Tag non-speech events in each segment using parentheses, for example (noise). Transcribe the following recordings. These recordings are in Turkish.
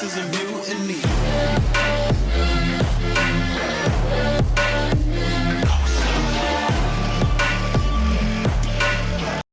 This is a mutiny.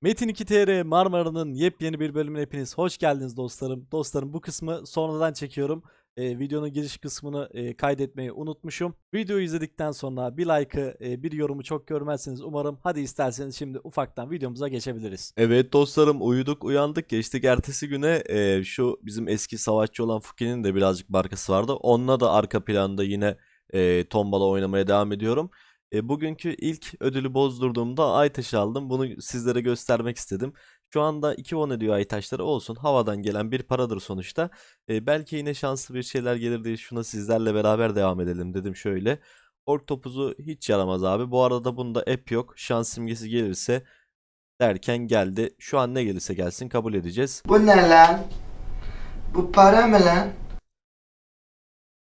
Metin 2 TR Marmara'nın yepyeni bir bölümüne hepiniz hoş geldiniz dostlarım. Dostlarım bu kısmı sonradan çekiyorum. Ee, videonun giriş kısmını e, kaydetmeyi unutmuşum. Videoyu izledikten sonra bir like'ı, e, bir yorumu çok görmezsiniz umarım. Hadi isterseniz şimdi ufaktan videomuza geçebiliriz. Evet dostlarım uyuduk uyandık geçtik ertesi güne e, şu bizim eski savaşçı olan Fuki'nin de birazcık barkası vardı. Onunla da arka planda yine e, tombala oynamaya devam ediyorum. E, bugünkü ilk ödülü bozdurduğumda Aytaş aldım. Bunu sizlere göstermek istedim. Şu anda 2 won ediyor Aytaşları olsun. Havadan gelen bir paradır sonuçta. E, belki yine şanslı bir şeyler gelir diye şuna sizlerle beraber devam edelim dedim şöyle. Ork topuzu hiç yaramaz abi. Bu arada bunda app yok. Şans simgesi gelirse derken geldi. Şu an ne gelirse gelsin kabul edeceğiz. Bu ne lan? Bu para mı lan?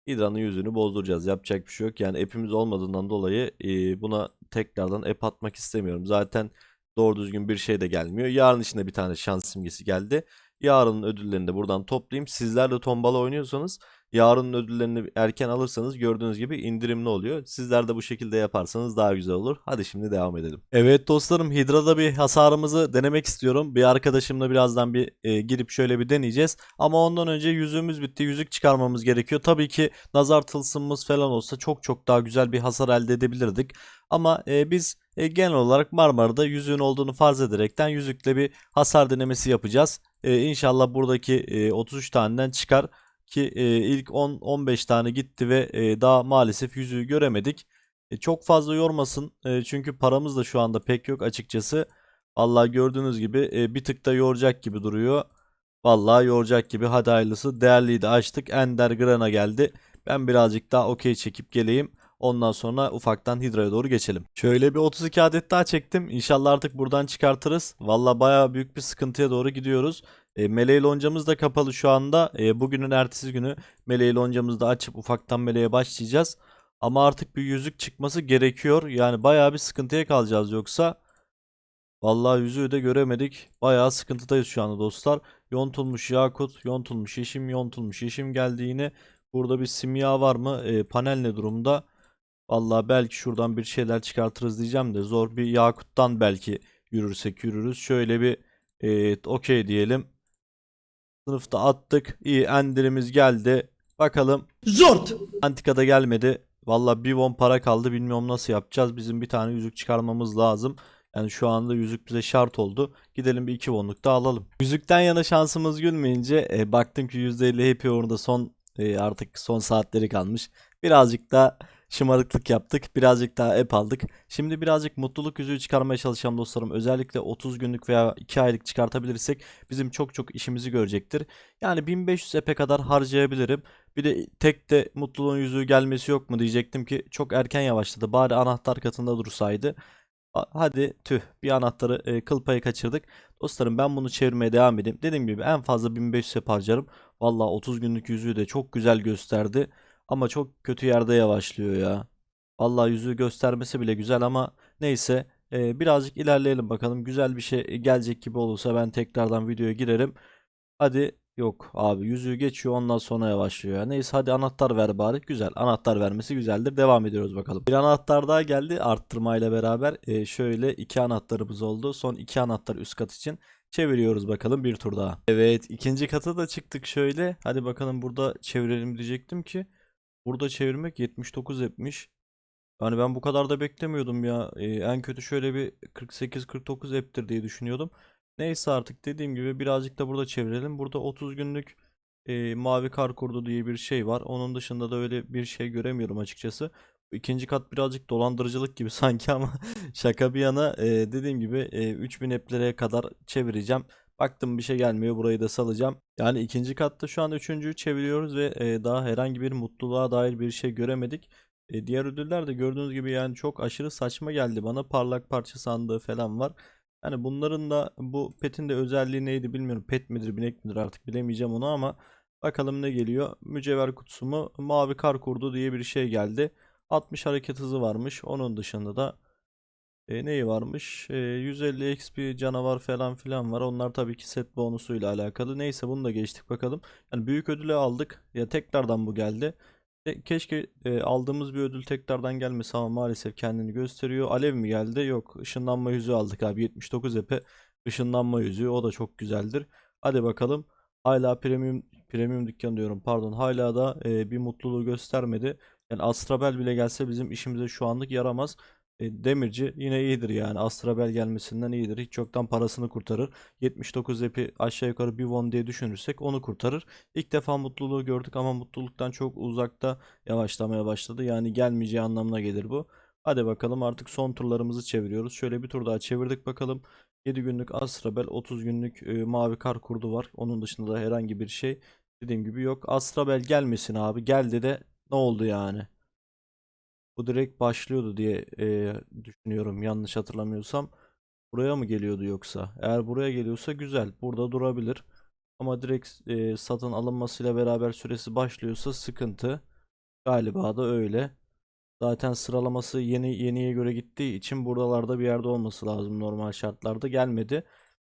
Hidra'nın yüzünü bozduracağız. Yapacak bir şey yok. Yani app'imiz olmadığından dolayı e, buna tekrardan app atmak istemiyorum. Zaten doğru düzgün bir şey de gelmiyor. Yarın içinde bir tane şans simgesi geldi. Yarının ödüllerini de buradan toplayayım. Sizler de tombala oynuyorsanız yarının ödüllerini erken alırsanız gördüğünüz gibi indirimli oluyor. Sizler de bu şekilde yaparsanız daha güzel olur. Hadi şimdi devam edelim. Evet dostlarım Hidra'da bir hasarımızı denemek istiyorum. Bir arkadaşımla birazdan bir e, girip şöyle bir deneyeceğiz. Ama ondan önce yüzüğümüz bitti. Yüzük çıkarmamız gerekiyor. Tabii ki nazar tılsımımız falan olsa çok çok daha güzel bir hasar elde edebilirdik. Ama e, biz e, genel olarak Marmara'da yüzüğün olduğunu farz ederekten yüzükle bir hasar denemesi yapacağız. E, inşallah buradaki e, 33 taneden çıkar ki e, ilk 10-15 tane gitti ve e, daha maalesef yüzüğü göremedik. E, çok fazla yormasın e, çünkü paramız da şu anda pek yok açıkçası. Vallahi gördüğünüz gibi e, bir tık da yoracak gibi duruyor. Vallahi yoracak gibi hadi hayırlısı. Değerliyi de açtık. Ender Grana geldi. Ben birazcık daha okey çekip geleyim. Ondan sonra ufaktan Hidra'ya doğru geçelim. Şöyle bir 32 adet daha çektim. İnşallah artık buradan çıkartırız. Valla baya büyük bir sıkıntıya doğru gidiyoruz. E, Meleği loncamız da kapalı şu anda. E, bugünün ertesi günü Meleği loncamızı da açıp ufaktan Meleğe başlayacağız. Ama artık bir yüzük çıkması gerekiyor. Yani baya bir sıkıntıya kalacağız yoksa. Vallahi yüzüğü de göremedik. Bayağı sıkıntıdayız şu anda dostlar. Yontulmuş yakut, yontulmuş yeşim, yontulmuş yeşim geldi yine. Burada bir simya var mı? E, panel ne durumda? Vallahi belki şuradan bir şeyler çıkartırız diyeceğim de zor bir yakuttan belki yürürsek yürürüz. Şöyle bir e, okey diyelim. Sınıfta attık. İyi endirimiz geldi. Bakalım. Zort. Antikada gelmedi. Vallahi bir won para kaldı. Bilmiyorum nasıl yapacağız. Bizim bir tane yüzük çıkarmamız lazım. Yani şu anda yüzük bize şart oldu. Gidelim bir iki wonluk da alalım. Yüzükten yana şansımız gülmeyince e, baktım ki %50 happy orada son e, artık son saatleri kalmış. Birazcık da şımarıklık yaptık. Birazcık daha app aldık. Şimdi birazcık mutluluk yüzüğü çıkarmaya çalışacağım dostlarım. Özellikle 30 günlük veya 2 aylık çıkartabilirsek bizim çok çok işimizi görecektir. Yani 1500 app'e kadar harcayabilirim. Bir de tek de mutluluğun yüzüğü gelmesi yok mu diyecektim ki çok erken yavaşladı. Bari anahtar katında dursaydı. Hadi tüh bir anahtarı e, kıl payı kaçırdık. Dostlarım ben bunu çevirmeye devam edeyim. Dediğim gibi en fazla 1500 app harcarım. Valla 30 günlük yüzüğü de çok güzel gösterdi. Ama çok kötü yerde yavaşlıyor ya. Vallahi yüzüğü göstermesi bile güzel ama neyse. Ee, birazcık ilerleyelim bakalım. Güzel bir şey gelecek gibi olursa ben tekrardan videoya girerim. Hadi yok abi yüzüğü geçiyor ondan sonra yavaşlıyor ya. Neyse hadi anahtar ver bari. Güzel. Anahtar vermesi güzeldir. Devam ediyoruz bakalım. Bir anahtar daha geldi arttırmayla beraber. Ee, şöyle iki anahtarımız oldu. Son iki anahtar üst kat için. Çeviriyoruz bakalım bir tur daha. Evet ikinci kata da çıktık şöyle. Hadi bakalım burada çevirelim diyecektim ki. Burada çevirmek 79 etmiş. Yani ben bu kadar da beklemiyordum ya. Ee, en kötü şöyle bir 48-49 app'tir diye düşünüyordum. Neyse artık dediğim gibi birazcık da burada çevirelim. Burada 30 günlük e, mavi kar kurdu diye bir şey var. Onun dışında da öyle bir şey göremiyorum açıkçası. İkinci kat birazcık dolandırıcılık gibi (laughs) sanki ama şaka bir yana e, dediğim gibi e, 3000 app'lere kadar çevireceğim. Baktım bir şey gelmiyor burayı da salacağım. Yani ikinci katta şu an üçüncüyü çeviriyoruz ve e, daha herhangi bir mutluluğa dair bir şey göremedik. E, diğer ödüller de gördüğünüz gibi yani çok aşırı saçma geldi bana. Parlak parça sandığı falan var. Yani bunların da bu petin de özelliği neydi bilmiyorum. Pet midir binek midir artık bilemeyeceğim onu ama bakalım ne geliyor. Mücevher kutusu mu? Mavi kar kurdu diye bir şey geldi. 60 hareket hızı varmış. Onun dışında da E, neyi varmış? E, 150 XP canavar falan filan var. Onlar tabii ki set bonusuyla alakalı. Neyse bunu da geçtik bakalım. Yani büyük ödülü aldık. Ya tekrardan bu geldi. E, keşke e, aldığımız bir ödül tekrardan gelmesi ama maalesef kendini gösteriyor. Alev mi geldi? Yok. Işınlanma yüzüğü aldık abi. 79 epe ışınlanma yüzüğü. O da çok güzeldir. Hadi bakalım. Hala premium premium dükkan diyorum. Pardon. Hala da e, bir mutluluğu göstermedi. Yani Astrabel bile gelse bizim işimize şu anlık yaramaz. E, Demirci yine iyidir yani. Astrabel gelmesinden iyidir. Hiç yoktan parasını kurtarır. 79 epi aşağı yukarı bir won diye düşünürsek onu kurtarır. İlk defa mutluluğu gördük ama mutluluktan çok uzakta yavaşlamaya başladı. Yani gelmeyeceği anlamına gelir bu. Hadi bakalım artık son turlarımızı çeviriyoruz. Şöyle bir tur daha çevirdik bakalım. 7 günlük Astrabel, 30 günlük e, Mavi Kar kurdu var. Onun dışında da herhangi bir şey dediğim gibi yok. Astrabel gelmesin abi. Geldi de ne oldu yani? Bu direkt başlıyordu diye e, düşünüyorum yanlış hatırlamıyorsam. Buraya mı geliyordu yoksa? Eğer buraya geliyorsa güzel. Burada durabilir. Ama direkt e, satın alınmasıyla beraber süresi başlıyorsa sıkıntı. Galiba da öyle. Zaten sıralaması yeni yeniye göre gittiği için buralarda bir yerde olması lazım normal şartlarda. Gelmedi.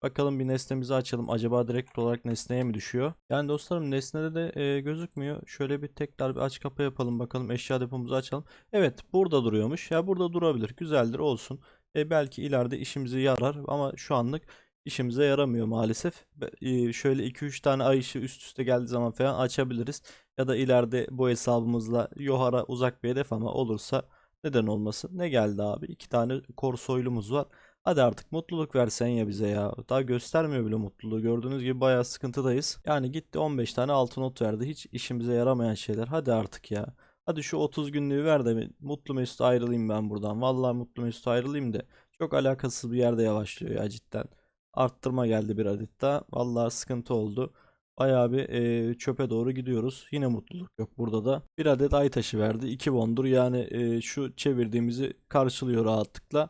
Bakalım bir nesnemizi açalım. Acaba direkt olarak nesneye mi düşüyor? Yani dostlarım nesnede de e, gözükmüyor. Şöyle bir tekrar bir aç kapa yapalım bakalım. Eşya depomuzu açalım. Evet burada duruyormuş. Ya burada durabilir. Güzeldir olsun. E, belki ileride işimize yarar ama şu anlık işimize yaramıyor maalesef. E, şöyle 2-3 tane ay ışığı üst üste geldiği zaman falan açabiliriz. Ya da ileride bu hesabımızla Yohar'a uzak bir hedef ama olursa neden olmasın. Ne geldi abi? İki tane korsoylumuz var. Hadi artık mutluluk versen ya bize ya. Daha göstermiyor bile mutluluğu. Gördüğünüz gibi bayağı sıkıntıdayız. Yani gitti 15 tane altın not verdi. Hiç işimize yaramayan şeyler. Hadi artık ya. Hadi şu 30 günlüğü ver de mutlu mesut ayrılayım ben buradan. Vallahi mutlu mesut ayrılayım da. Çok alakasız bir yerde yavaşlıyor ya cidden. Arttırma geldi bir adet daha. Vallahi sıkıntı oldu. Bayağı bir e, çöpe doğru gidiyoruz. Yine mutluluk yok burada da. Bir adet ay taşı verdi. 2 bondur yani e, şu çevirdiğimizi karşılıyor rahatlıkla.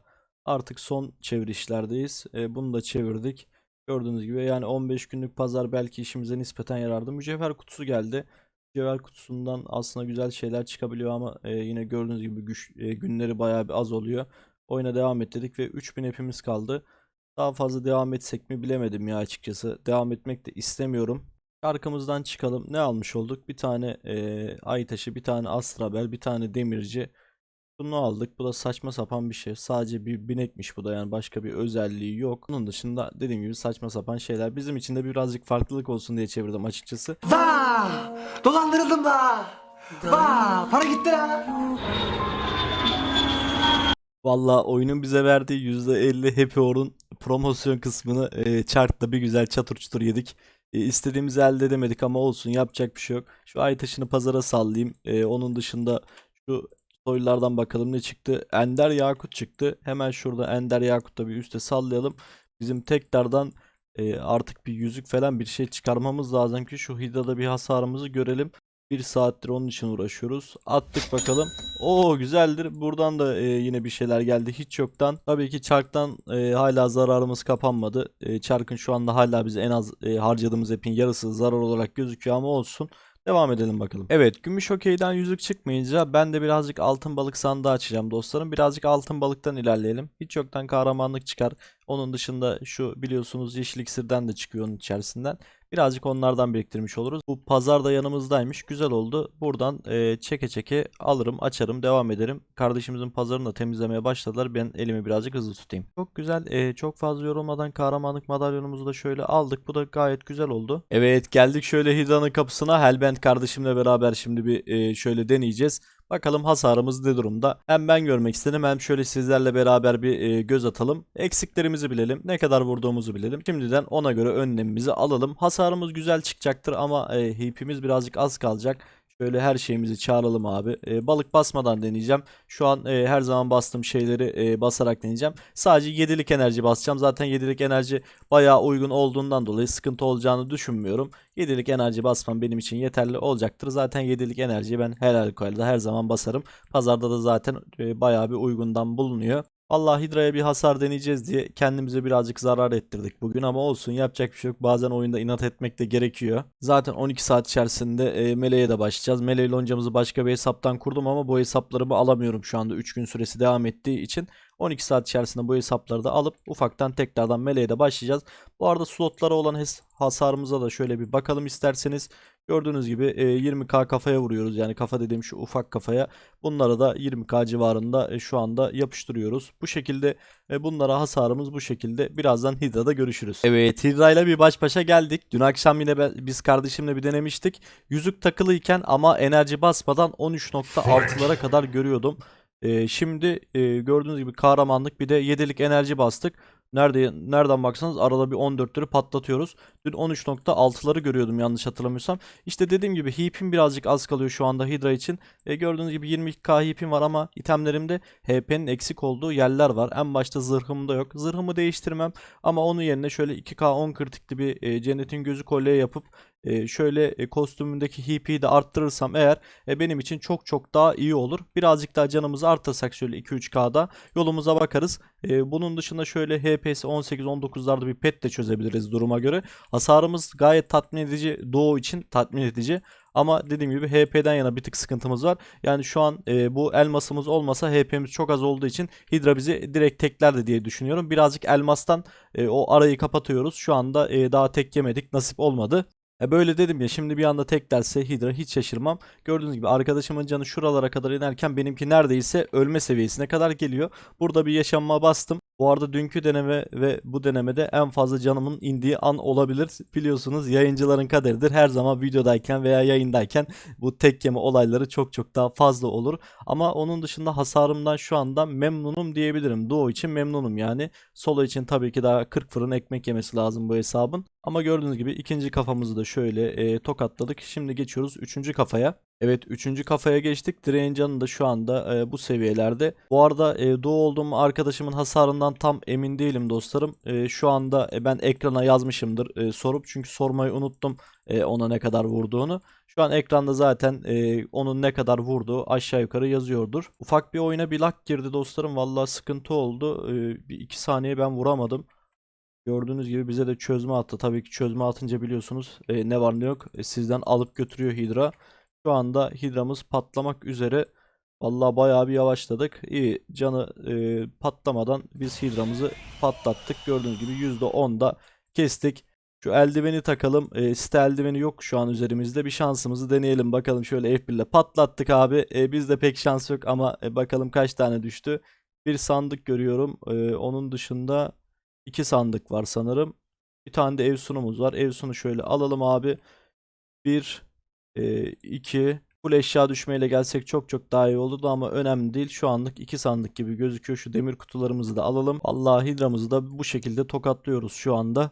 Artık son çevirişlerdeyiz. E, bunu da çevirdik. Gördüğünüz gibi yani 15 günlük pazar belki işimize nispeten yarardı. Mücevher kutusu geldi. Mücevher kutusundan aslında güzel şeyler çıkabiliyor ama e, yine gördüğünüz gibi güç, e, günleri bayağı bir az oluyor. Oyuna devam et dedik ve 3000 hepimiz kaldı. Daha fazla devam etsek mi bilemedim ya açıkçası. Devam etmek de istemiyorum. Arkamızdan çıkalım. Ne almış olduk? Bir tane e, ay taşı, bir tane astrabel, bir tane demirci. Bunu aldık. Bu da saçma sapan bir şey. Sadece bir binekmiş bu da yani başka bir özelliği yok. Onun dışında dediğim gibi saçma sapan şeyler. Bizim için de birazcık farklılık olsun diye çevirdim açıkçası. Vaa! Dolandırıldım da. Vaa! Para gitti lan. Valla oyunun bize verdiği %50 Happy Hour'un promosyon kısmını e, chart'ta bir güzel çatır çutur yedik. E, istediğimizi elde edemedik ama olsun yapacak bir şey yok. Şu ay taşını pazara sallayayım. E, onun dışında şu soylulardan bakalım ne çıktı. Ender Yakut çıktı. Hemen şurada Ender Yakut'ta bir üste sallayalım. Bizim tekrardan e, artık bir yüzük falan bir şey çıkarmamız lazım ki şu hidada bir hasarımızı görelim. Bir saattir onun için uğraşıyoruz. Attık bakalım. Oo güzeldir. Buradan da e, yine bir şeyler geldi hiç yoktan. Tabii ki çarktan e, hala zararımız kapanmadı. E, çarkın şu anda hala bize en az e, harcadığımız epin yarısı zarar olarak gözüküyor ama olsun. Devam edelim bakalım. Evet gümüş okeyden yüzük çıkmayınca ben de birazcık altın balık sandığı açacağım dostlarım. Birazcık altın balıktan ilerleyelim. Hiç yoktan kahramanlık çıkar. Onun dışında şu biliyorsunuz yeşil iksirden de çıkıyor onun içerisinden. Birazcık onlardan biriktirmiş oluruz. Bu pazar da yanımızdaymış. Güzel oldu. Buradan e, çeke çeke alırım, açarım, devam ederim. Kardeşimizin pazarını da temizlemeye başladılar. Ben elimi birazcık hızlı tutayım. Çok güzel. e, çok fazla yorulmadan kahramanlık madalyonumuzu da şöyle aldık. Bu da gayet güzel oldu. Evet geldik şöyle Hida'nın kapısına. Hellbent kardeşimle beraber şimdi bir e, şöyle deneyeceğiz. Bakalım hasarımız ne durumda. Hem ben görmek istedim hem şöyle sizlerle beraber bir e, göz atalım. Eksiklerimizi bilelim. Ne kadar vurduğumuzu bilelim. Şimdiden ona göre önlemimizi alalım. Hasarımız güzel çıkacaktır ama e, heap'imiz birazcık az kalacak. Şöyle her şeyimizi çağıralım abi. E, balık basmadan deneyeceğim. Şu an e, her zaman bastığım şeyleri e, basarak deneyeceğim. Sadece 7'lik enerji basacağım. Zaten 7'lik enerji bayağı uygun olduğundan dolayı sıkıntı olacağını düşünmüyorum. 7'lik enerji basmam benim için yeterli olacaktır. Zaten 7'lik enerjiyi ben her halükarda her zaman basarım. Pazarda da zaten e, bayağı bir uygundan bulunuyor. Allah Hidra'ya bir hasar deneyeceğiz diye kendimize birazcık zarar ettirdik bugün ama olsun yapacak bir şey yok. Bazen oyunda inat etmek de gerekiyor. Zaten 12 saat içerisinde e, Meleğe de başlayacağız. Meleğe loncamızı başka bir hesaptan kurdum ama bu hesaplarımı alamıyorum şu anda 3 gün süresi devam ettiği için. 12 saat içerisinde bu hesapları da alıp ufaktan tekrardan meleğe de başlayacağız. Bu arada slotlara olan hasarımıza da şöyle bir bakalım isterseniz. Gördüğünüz gibi e, 20k kafaya vuruyoruz. Yani kafa dediğim şu ufak kafaya. Bunlara da 20k civarında e, şu anda yapıştırıyoruz. Bu şekilde e, bunlara hasarımız bu şekilde. Birazdan Hidra'da görüşürüz. Evet Hidra ile bir baş başa geldik. Dün akşam yine biz kardeşimle bir denemiştik. Yüzük takılıyken ama enerji basmadan 13.6'lara kadar görüyordum. E, şimdi e, gördüğünüz gibi kahramanlık bir de 7'lik enerji bastık. Nerede nereden baksanız arada bir 14'leri patlatıyoruz. Dün 13.6'ları görüyordum yanlış hatırlamıyorsam. İşte dediğim gibi heap'im birazcık az kalıyor şu anda Hydra için. E, gördüğünüz gibi 22k heap'im var ama itemlerimde HP'nin eksik olduğu yerler var. En başta zırhımda yok. Zırhımı değiştirmem ama onun yerine şöyle 2k 10 kritikli bir e, cennetin gözü kolye yapıp e, şöyle e, kostümümdeki HP'yi de arttırırsam eğer e, benim için çok çok daha iyi olur. Birazcık daha canımızı arttırsak şöyle 2-3k'da yolumuza bakarız. E, bunun dışında şöyle HP'si 18-19'larda bir pet de çözebiliriz duruma göre. Hasarımız gayet tatmin edici doğu için tatmin edici. Ama dediğim gibi HP'den yana bir tık sıkıntımız var. Yani şu an e, bu elmasımız olmasa HP'miz çok az olduğu için Hydra bizi direkt teklerdi diye düşünüyorum. Birazcık elmastan e, o arayı kapatıyoruz. Şu anda e, daha tek yemedik. Nasip olmadı. E böyle dedim ya şimdi bir anda tek derse Hydra hiç şaşırmam. Gördüğünüz gibi arkadaşımın canı şuralara kadar inerken benimki neredeyse ölme seviyesine kadar geliyor. Burada bir yaşanma bastım. Bu arada dünkü deneme ve bu denemede en fazla canımın indiği an olabilir. Biliyorsunuz yayıncıların kaderidir. Her zaman videodayken veya yayındayken bu tek yeme olayları çok çok daha fazla olur. Ama onun dışında hasarımdan şu anda memnunum diyebilirim. Duo için memnunum yani. Solo için tabii ki daha 40 fırın ekmek yemesi lazım bu hesabın. Ama gördüğünüz gibi ikinci kafamızı da şöyle e, tokatladık. Şimdi geçiyoruz üçüncü kafaya. Evet üçüncü kafaya geçtik. Direğin da şu anda e, bu seviyelerde. Bu arada e, doğu olduğum arkadaşımın hasarından tam emin değilim dostlarım. E, şu anda e, ben ekrana yazmışımdır e, sorup. Çünkü sormayı unuttum e, ona ne kadar vurduğunu. Şu an ekranda zaten e, onun ne kadar vurduğu aşağı yukarı yazıyordur. Ufak bir oyuna bir lag girdi dostlarım. Vallahi sıkıntı oldu. E, bir iki saniye ben vuramadım. Gördüğünüz gibi bize de çözme attı. Tabii ki çözme atınca biliyorsunuz e, ne var ne yok e, sizden alıp götürüyor Hydra. Şu anda Hydra'mız patlamak üzere. Vallahi bayağı bir yavaşladık. İyi canı e, patlamadan biz Hydra'mızı patlattık. Gördüğünüz gibi %10'da kestik. Şu eldiveni takalım. E, site eldiveni yok şu an üzerimizde. Bir şansımızı deneyelim bakalım. Şöyle F1 ile patlattık abi. E, bizde pek şans yok ama e, bakalım kaç tane düştü. Bir sandık görüyorum. E, onun dışında iki sandık var sanırım. Bir tane de ev sunumuz var. Ev sunu şöyle alalım abi. Bir, e, iki. Full eşya düşmeyle gelsek çok çok daha iyi olurdu ama önemli değil. Şu anlık iki sandık gibi gözüküyor. Şu demir kutularımızı da alalım. Allah hidramızı da bu şekilde tokatlıyoruz şu anda.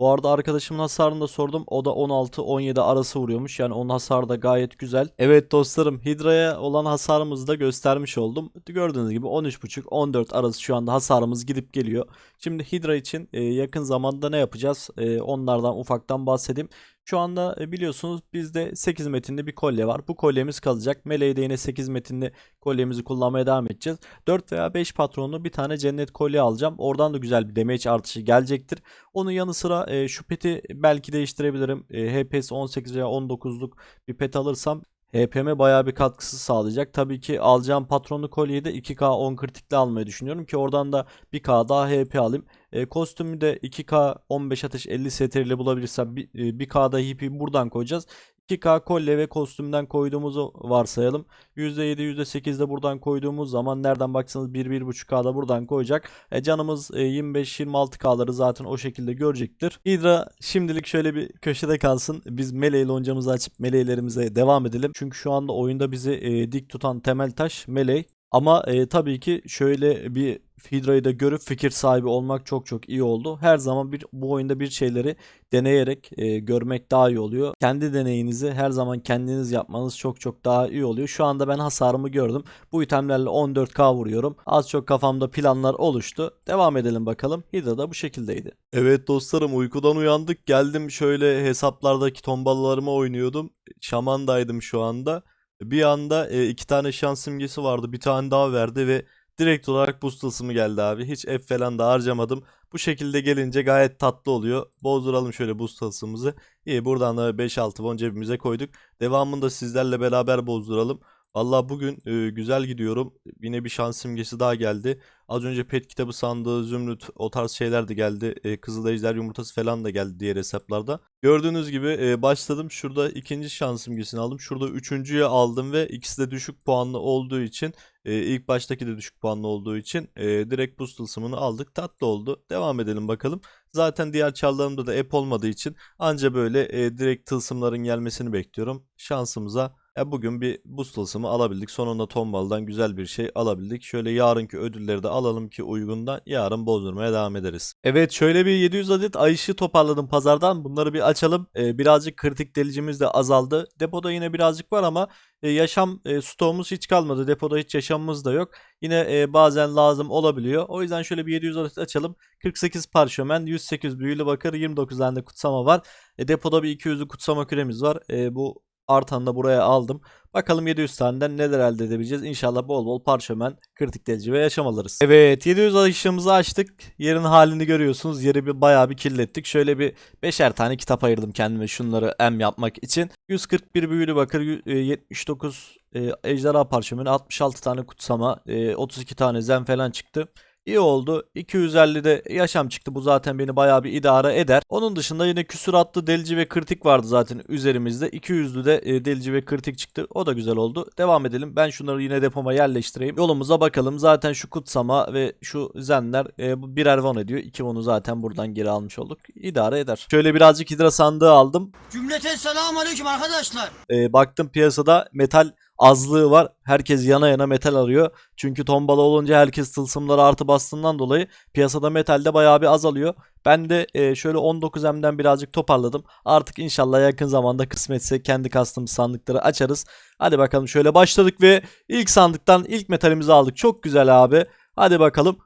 Bu arada arkadaşımın hasarını da sordum. O da 16-17 arası vuruyormuş. Yani onun hasarı da gayet güzel. Evet dostlarım Hydra'ya olan hasarımızı da göstermiş oldum. Gördüğünüz gibi 13.5-14 arası şu anda hasarımız gidip geliyor. Şimdi Hydra için e, yakın zamanda ne yapacağız? E, onlardan ufaktan bahsedeyim. Şu anda e, biliyorsunuz bizde 8 metinli bir kolye var. Bu kolyemiz kalacak. Meleğe de yine 8 metinli kolyemizi kullanmaya devam edeceğiz. 4 veya 5 patronlu bir tane cennet kolye alacağım. Oradan da güzel bir damage artışı gelecektir. Onun yanı sıra e, şu peti belki değiştirebilirim. E, HPS 18 veya 19'luk bir pet alırsam HP'me bayağı bir katkısı sağlayacak. Tabii ki alacağım patronlu kolyeyi de 2K 10 kritikle almayı düşünüyorum ki oradan da 1K daha HP alayım. E, kostümü de 2K 15 ateş 50 STR ile bulabilirsem bir- e, 1K'da HP'yi buradan koyacağız. 2K kolye ve kostümden koyduğumuzu varsayalım. %7 %8 de buradan koyduğumuz zaman nereden baksanız 1-1.5K'da buradan koyacak. E, canımız e, 25-26K'ları zaten o şekilde görecektir. Hydra şimdilik şöyle bir köşede kalsın. Biz meleği loncamızı açıp meleğlerimize devam edelim. Çünkü şu anda oyunda bizi e, dik tutan temel taş meleği. Ama e, tabii ki şöyle bir Hydra'yı da görüp fikir sahibi olmak çok çok iyi oldu. Her zaman bir bu oyunda bir şeyleri deneyerek e, görmek daha iyi oluyor. Kendi deneyinizi her zaman kendiniz yapmanız çok çok daha iyi oluyor. Şu anda ben hasarımı gördüm. Bu itemlerle 14k vuruyorum. Az çok kafamda planlar oluştu. Devam edelim bakalım. Hydra da bu şekildeydi. Evet dostlarım uykudan uyandık. Geldim şöyle hesaplardaki tomballalarımı oynuyordum. Şamandaydım şu anda. Bir anda e, iki tane şans simgesi vardı. Bir tane daha verdi ve direkt olarak boost tılsımı geldi abi. Hiç F falan da harcamadım. Bu şekilde gelince gayet tatlı oluyor. Bozduralım şöyle boost tılsımımızı. İyi buradan da 5-6 bon cebimize koyduk. Devamında sizlerle beraber bozduralım. Valla bugün e, güzel gidiyorum. Yine bir şans simgesi daha geldi. Az önce pet kitabı sandığı, zümrüt o tarz şeyler de geldi. E, Kızıl Ejder yumurtası falan da geldi diğer hesaplarda. Gördüğünüz gibi e, başladım. Şurada ikinci şans simgesini aldım. Şurada üçüncüye aldım ve ikisi de düşük puanlı olduğu için e, ilk baştaki de düşük puanlı olduğu için e, direkt boost tılsımını aldık. Tatlı oldu. Devam edelim bakalım. Zaten diğer çarlarımda da app olmadığı için anca böyle e, direkt tılsımların gelmesini bekliyorum. Şansımıza e, bugün bir boost tılsımı alabildik. Sonunda tombaldan güzel bir şey alabildik. Şöyle yarınki ödülleri de alalım ki uygundan yarın bozdurmaya devam ederiz. Evet şöyle bir 700 adet ay ışığı toparladım pazardan. Bunları bir açalım. E, birazcık kritik delicimiz de azaldı. Depoda yine birazcık var ama e, yaşam e, stoğumuz hiç kalmadı. Depoda hiç yaşamımız da yok. Yine e, bazen lazım olabiliyor. O yüzden şöyle bir 700 adet açalım. 48 parşömen, 108 büyülü bakır, 29 tane de kutsama var. E, depoda bir 200'lü kutsama küremiz var. E, bu artanı da buraya aldım. Bakalım 700 taneden neler elde edebileceğiz. İnşallah bol bol parşömen, kritik delici ve yaşam alırız. Evet 700 ışığımızı açtık. Yerin halini görüyorsunuz. Yeri bir bayağı bir kirlettik. Şöyle bir 5'er tane kitap ayırdım kendime şunları em yapmak için. 141 büyülü bakır, yü- e, 79 e, ejderha parşömeni, 66 tane kutsama, e, 32 tane zen falan çıktı. İyi oldu. 250 de yaşam çıktı. Bu zaten beni bayağı bir idare eder. Onun dışında yine küsuratlı delici ve kritik vardı zaten üzerimizde. 200'lü de e, delici ve kritik çıktı. O da güzel oldu. Devam edelim. Ben şunları yine depoma yerleştireyim. Yolumuza bakalım. Zaten şu kutsama ve şu zenler e, bu birer won ediyor. 2 won'u zaten buradan geri almış olduk. İdare eder. Şöyle birazcık hidra sandığı aldım. Cümleten selamun aleyküm arkadaşlar. E, baktım piyasada metal azlığı var. Herkes yana yana metal arıyor. Çünkü tombala olunca herkes tılsımları artı bastığından dolayı piyasada metal de bayağı bir azalıyor. Ben de e, şöyle 19M'den birazcık toparladım. Artık inşallah yakın zamanda kısmetse kendi kastığımız sandıkları açarız. Hadi bakalım şöyle başladık ve ilk sandıktan ilk metalimizi aldık. Çok güzel abi. Hadi bakalım.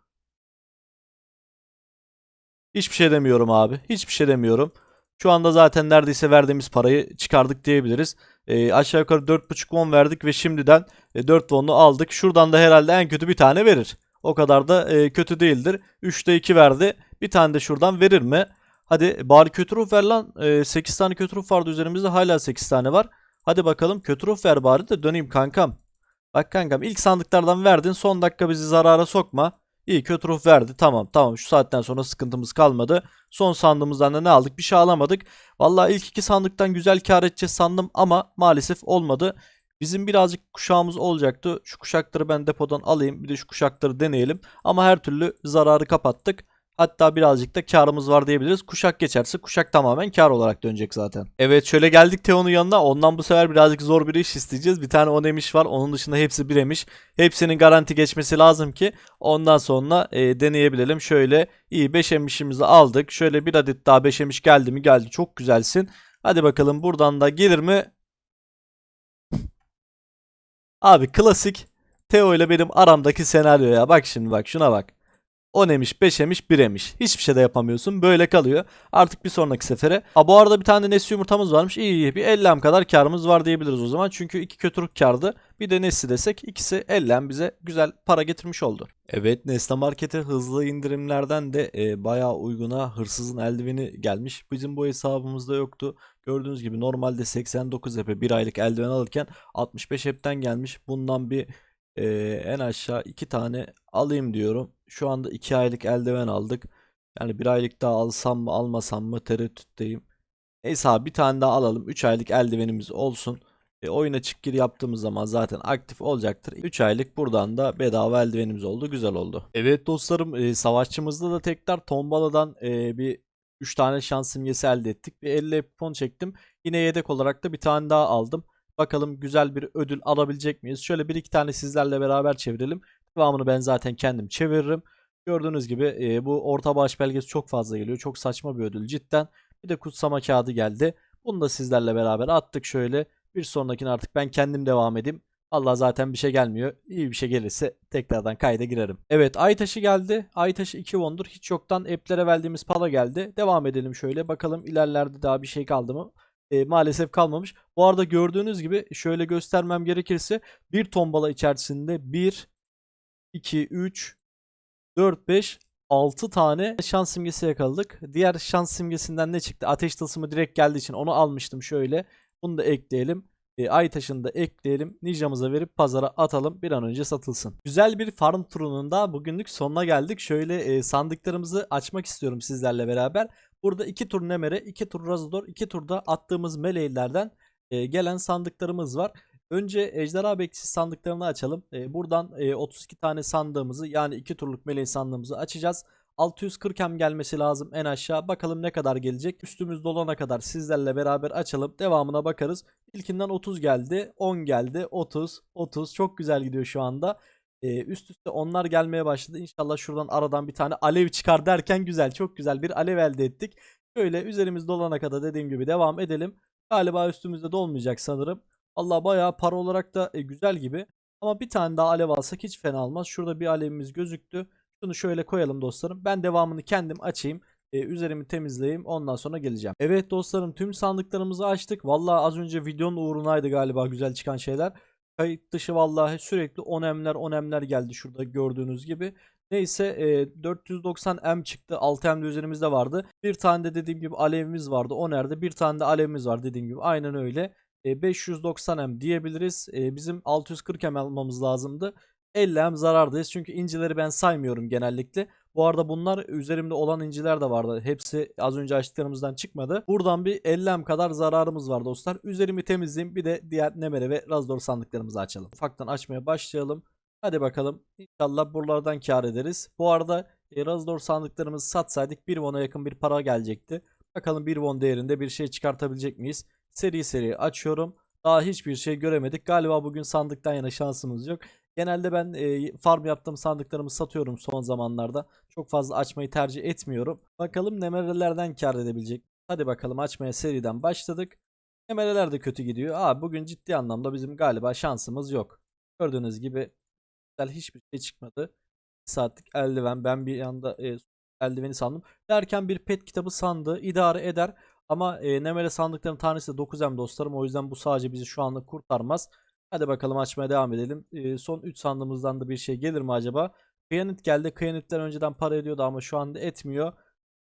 Hiçbir şey demiyorum abi. Hiçbir şey demiyorum. Şu anda zaten neredeyse verdiğimiz parayı çıkardık diyebiliriz. E, aşağı yukarı 4.5 won verdik ve şimdiden e, 4 won'u aldık. Şuradan da herhalde en kötü bir tane verir. O kadar da e, kötü değildir. 3'te 2 verdi. Bir tane de şuradan verir mi? Hadi bari kötü ruh ver lan. E, 8 tane kötü ruh vardı üzerimizde. Hala 8 tane var. Hadi bakalım kötü ruh ver bari de döneyim kankam. Bak kankam ilk sandıklardan verdin. Son dakika bizi zarara sokma. İyi kötü ruh verdi. Tamam tamam şu saatten sonra sıkıntımız kalmadı. Son sandığımızdan da ne aldık? Bir şey alamadık. Vallahi ilk iki sandıktan güzel kar edeceğiz sandım ama maalesef olmadı. Bizim birazcık kuşağımız olacaktı. Şu kuşakları ben depodan alayım. Bir de şu kuşakları deneyelim. Ama her türlü zararı kapattık. Hatta birazcık da karımız var diyebiliriz. Kuşak geçerse kuşak tamamen kar olarak dönecek zaten. Evet şöyle geldik Teo'nun yanına. Ondan bu sefer birazcık zor bir iş isteyeceğiz. Bir tane onemiş var. Onun dışında hepsi biremiş. Hepsinin garanti geçmesi lazım ki ondan sonra e, deneyebilelim. Şöyle iyi 5 emişimizi aldık. Şöyle bir adet daha 5 emiş geldi mi geldi. Çok güzelsin. Hadi bakalım buradan da gelir mi? Abi klasik Teo ile benim aramdaki senaryo ya. Bak şimdi bak şuna bak. 10 emiş, 5 emiş, 1 emiş. Hiçbir şey de yapamıyorsun. Böyle kalıyor. Artık bir sonraki sefere. Ha bu arada bir tane Nesli yumurtamız varmış. İyi iyi. Bir 50 am kadar karımız var diyebiliriz o zaman. Çünkü iki kötürük kardı. Bir de Nesli desek ikisi 50 am bize güzel para getirmiş oldu. Evet Nesle Market'e hızlı indirimlerden de e, bayağı uyguna hırsızın eldiveni gelmiş. Bizim bu hesabımızda yoktu. Gördüğünüz gibi normalde 89 epe bir aylık eldiven alırken 65 epten gelmiş. Bundan bir e, en aşağı iki tane alayım diyorum. Şu anda 2 aylık eldiven aldık. Yani bir aylık daha alsam mı almasam mı tereddütteyim. Neyse abi bir tane daha alalım. 3 aylık eldivenimiz olsun. E, oyuna çık gir yaptığımız zaman zaten aktif olacaktır. 3 aylık buradan da bedava eldivenimiz oldu. Güzel oldu. Evet dostlarım e, savaşçımızda da tekrar tombaladan e, bir 3 tane şans simgesi elde ettik. Bir 50 pon çektim. Yine yedek olarak da bir tane daha aldım. Bakalım güzel bir ödül alabilecek miyiz? Şöyle bir iki tane sizlerle beraber çevirelim. Devamını ben zaten kendim çeviririm. Gördüğünüz gibi e, bu orta bağış belgesi çok fazla geliyor. Çok saçma bir ödül cidden. Bir de kutsama kağıdı geldi. Bunu da sizlerle beraber attık şöyle. Bir sonrakine artık ben kendim devam edeyim. Allah zaten bir şey gelmiyor. İyi bir şey gelirse tekrardan kayda girerim. Evet ay taşı geldi. Ay taşı 2 wondur. Hiç yoktan app'lere verdiğimiz para geldi. Devam edelim şöyle. Bakalım ilerlerde daha bir şey kaldı mı? E, maalesef kalmamış. Bu arada gördüğünüz gibi şöyle göstermem gerekirse bir tombala içerisinde 1, 2, 3, 4, 5, 6 tane şans simgesi yakaladık. Diğer şans simgesinden ne çıktı? Ateş tılsımı direkt geldiği için onu almıştım şöyle. Bunu da ekleyelim. E, ay taşını da ekleyelim. Ninja'mıza verip pazara atalım. Bir an önce satılsın. Güzel bir farm turunun da bugünlük sonuna geldik. Şöyle e, sandıklarımızı açmak istiyorum sizlerle beraber. Burada iki tur Nemere, iki tur Razador, iki turda attığımız meleğlerden e, gelen sandıklarımız var. Önce ejderha bekçisi sandıklarını açalım. E, buradan e, 32 tane sandığımızı yani 2 turluk meleği sandığımızı açacağız. 640 hem gelmesi lazım en aşağı. Bakalım ne kadar gelecek. Üstümüz dolana kadar sizlerle beraber açalım. Devamına bakarız. İlkinden 30 geldi. 10 geldi. 30. 30. Çok güzel gidiyor şu anda. Ee, üst üste onlar gelmeye başladı. İnşallah şuradan aradan bir tane alev çıkar derken güzel. Çok güzel bir alev elde ettik. Şöyle üzerimiz dolana kadar dediğim gibi devam edelim. Galiba üstümüzde dolmayacak sanırım. Allah bayağı para olarak da e, güzel gibi. Ama bir tane daha alev alsak hiç fena olmaz. Şurada bir alevimiz gözüktü. Şunu şöyle koyalım dostlarım. Ben devamını kendim açayım. Ee, üzerimi temizleyeyim. Ondan sonra geleceğim. Evet dostlarım tüm sandıklarımızı açtık. Vallahi az önce videonun uğrunaydı galiba güzel çıkan şeyler. Kayıt dışı vallahi sürekli onemler onemler geldi şurada gördüğünüz gibi. Neyse e, 490 M çıktı. 6 M de üzerimizde vardı. Bir tane de dediğim gibi alevimiz vardı. O nerede? Bir tane de alevimiz var dediğim gibi. Aynen öyle. E, 590 M diyebiliriz. E, bizim 640 M almamız lazımdı. 50 hem zarardayız. Çünkü incileri ben saymıyorum genellikle. Bu arada bunlar üzerimde olan inciler de vardı. Hepsi az önce açtıklarımızdan çıkmadı. Buradan bir 50 hem kadar zararımız var dostlar. Üzerimi temizleyeyim. Bir de diğer Nemere ve Razdor sandıklarımızı açalım. Ufaktan açmaya başlayalım. Hadi bakalım. İnşallah buralardan kar ederiz. Bu arada e, Razdor sandıklarımızı satsaydık 1 won'a yakın bir para gelecekti. Bakalım 1 won değerinde bir şey çıkartabilecek miyiz? Seri seri açıyorum. Daha hiçbir şey göremedik. Galiba bugün sandıktan yana şansımız yok. Genelde ben e, farm yaptığım sandıklarımı satıyorum son zamanlarda. Çok fazla açmayı tercih etmiyorum. Bakalım nemerelerden kar edebilecek. Hadi bakalım açmaya seriden başladık. Nemereler de kötü gidiyor. Abi bugün ciddi anlamda bizim galiba şansımız yok. Gördüğünüz gibi hiçbir şey çıkmadı. Bir saatlik eldiven ben bir yanda e, eldiveni sandım. Derken bir pet kitabı sandığı idare eder. Ama e, Nemere sandıkların tanesi de 9M dostlarım. O yüzden bu sadece bizi şu anlık kurtarmaz. Hadi bakalım açmaya devam edelim. E, son 3 sandığımızdan da bir şey gelir mi acaba? Kıyanit geldi. Kıyanitler önceden para ediyordu ama şu anda etmiyor.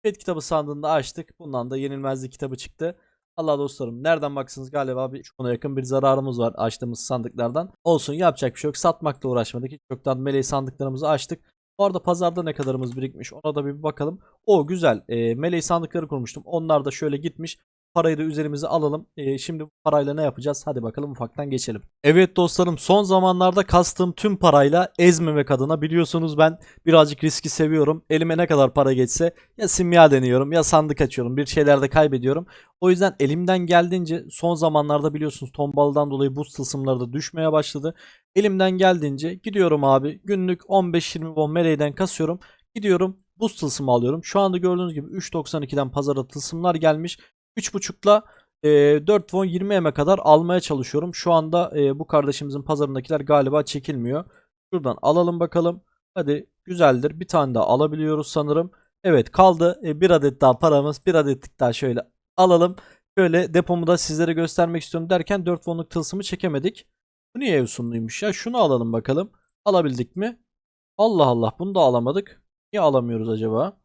Pet kitabı sandığında açtık. Bundan da yenilmezlik kitabı çıktı. Allah dostlarım nereden baksanız galiba bir ona yakın bir zararımız var açtığımız sandıklardan. Olsun yapacak bir şey yok. Satmakla uğraşmadık. Hiç çoktan meleği sandıklarımızı açtık. Bu arada pazarda ne kadarımız birikmiş ona da bir bakalım. O güzel. E, meleği sandıkları kurmuştum. Onlar da şöyle gitmiş. Parayı da üzerimize alalım. E, şimdi bu parayla ne yapacağız? Hadi bakalım ufaktan geçelim. Evet dostlarım son zamanlarda kastığım tüm parayla ezmemek adına biliyorsunuz ben birazcık riski seviyorum. Elime ne kadar para geçse ya simya deniyorum ya sandık açıyorum. Bir şeylerde kaybediyorum. O yüzden elimden geldiğince son zamanlarda biliyorsunuz tombaldan dolayı buz tılsımları da düşmeye başladı. Elimden geldiğince gidiyorum abi günlük 15-20 won meleğden kasıyorum. Gidiyorum buz tılsımı alıyorum. Şu anda gördüğünüz gibi 3.92'den pazara tılsımlar gelmiş. 3.5'la e, 4 won 20 eme kadar almaya çalışıyorum. Şu anda e, bu kardeşimizin pazarındakiler galiba çekilmiyor. Şuradan alalım bakalım. Hadi güzeldir. Bir tane daha alabiliyoruz sanırım. Evet kaldı. E, bir adet daha paramız. Bir adetlik daha şöyle alalım. Şöyle depomu da sizlere göstermek istiyorum derken 4 wonluk tılsımı çekemedik. Bu niye Evsunluymuş ya? Şunu alalım bakalım. Alabildik mi? Allah Allah bunu da alamadık. Niye alamıyoruz acaba?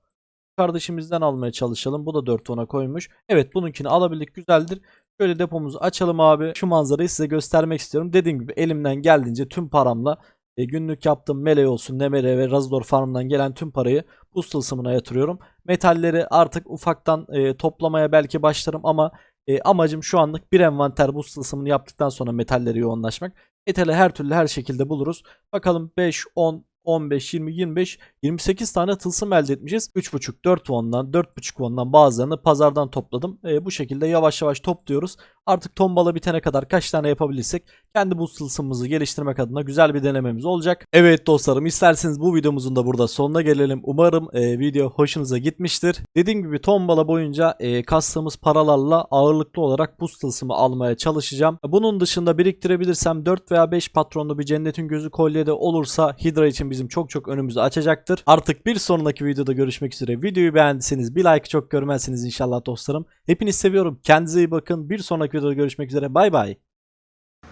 Kardeşimizden almaya çalışalım. Bu da 4 tona koymuş. Evet bununkini alabildik güzeldir. Şöyle depomuzu açalım abi. Şu manzarayı size göstermek istiyorum. Dediğim gibi elimden geldiğince tüm paramla e, günlük yaptığım mele olsun, nemere ve razor farmdan gelen tüm parayı buz tılsımına yatırıyorum. Metalleri artık ufaktan e, toplamaya belki başlarım ama e, amacım şu anlık bir envanter buz tılsımını yaptıktan sonra metalleri yoğunlaşmak. Metali her türlü her şekilde buluruz. Bakalım 5, 10, 15, 20, 25, 28 tane tılsım elde etmişiz. 3.5, 4 won'dan, 4.5 won'dan bazılarını pazardan topladım. E, bu şekilde yavaş yavaş topluyoruz. Artık tombala bitene kadar kaç tane yapabilirsek kendi buz tılsımımızı geliştirmek adına güzel bir denememiz olacak. Evet dostlarım isterseniz bu videomuzun da burada sonuna gelelim. Umarım e, video hoşunuza gitmiştir. Dediğim gibi tombala boyunca e, kastığımız paralarla ağırlıklı olarak buz tılsımı almaya çalışacağım. Bunun dışında biriktirebilirsem 4 veya 5 patronlu bir cennetin gözü kolyede olursa Hydra için bizim çok çok önümüzü açacaktır. Artık bir sonraki videoda görüşmek üzere. Videoyu beğendiyseniz bir like çok görmezsiniz inşallah dostlarım. Hepinizi seviyorum. Kendinize iyi bakın. Bir sonraki videoda görüşmek üzere. Bay bay.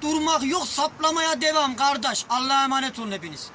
Durmak yok saplamaya devam kardeş. Allah'a emanet olun hepiniz.